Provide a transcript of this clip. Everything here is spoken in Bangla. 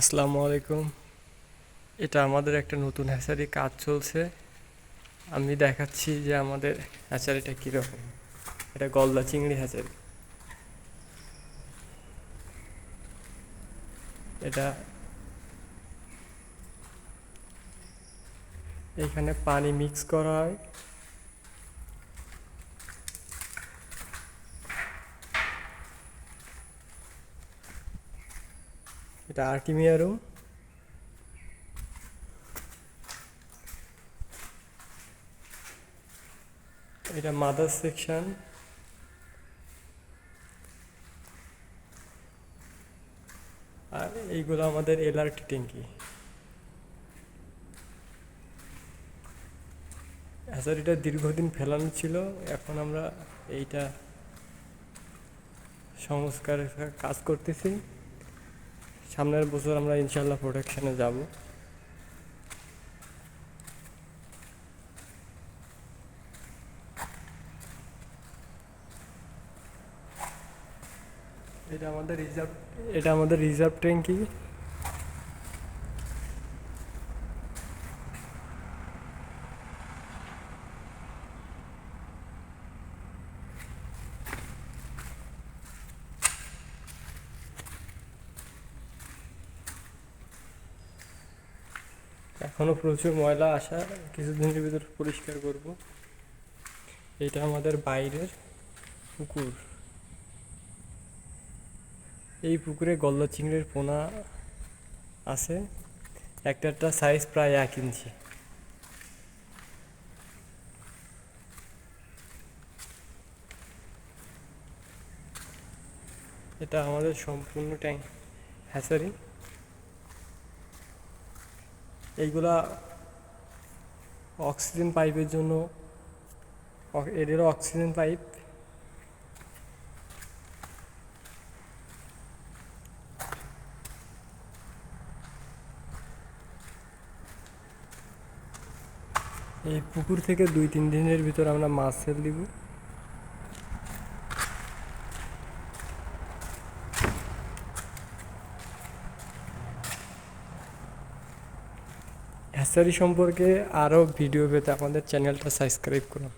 আসসালামু আলাইকুম। এটা আমাদের একটা নতুন হ্যাচারি কাজ চলছে। আমি দেখাচ্ছি যে আমাদের হ্যাচারিটা কীরকম। এটা গলদা চিংড়ি হ্যাচারি এটা এখানে পানি মিক্স করা হয়। এটা আর্টিমিয়া রুম এটা মাদার সেকশন আর এইগুলো আমাদের এলআরটি ট্যাঙ্কি। হ্যাচারিটা দীর্ঘদিন ফেলানো ছিল, এখন আমরা এইটা সংস্কারের কাজ করতেছি। সামনের বছর আমরা ইনশাল্লাহ প্রোটেকশানে যাব। এটা আমাদের রিজার্ভ এটা আমাদের রিজার্ভ ট্যাঙ্কি এখনও প্রচুর ময়লা আসা, কিছুদিনের ভিতর পরিষ্কার করব। এটা আমাদের বাইরের পুকুর। এই পুকুরে গলদা চিংড়ির পোনা আছে একটা একটা সাইজ প্রায় এক ইঞ্চি। এটা আমাদের সম্পূর্ণ ট্যাঙ্ক হ্যাচারি এইগুলা অক্সিজেন পাইপের জন্য এদেরও অক্সিজেন পাইপ এই পুকুর থেকে দুই তিন দিনের ভিতর আমরা মাছ সেল দিব। হ্যাচারি সম্পর্কে আরও ভিডিও পেতে আমাদের চ্যানেলটা সাবস্ক্রাইব করুন।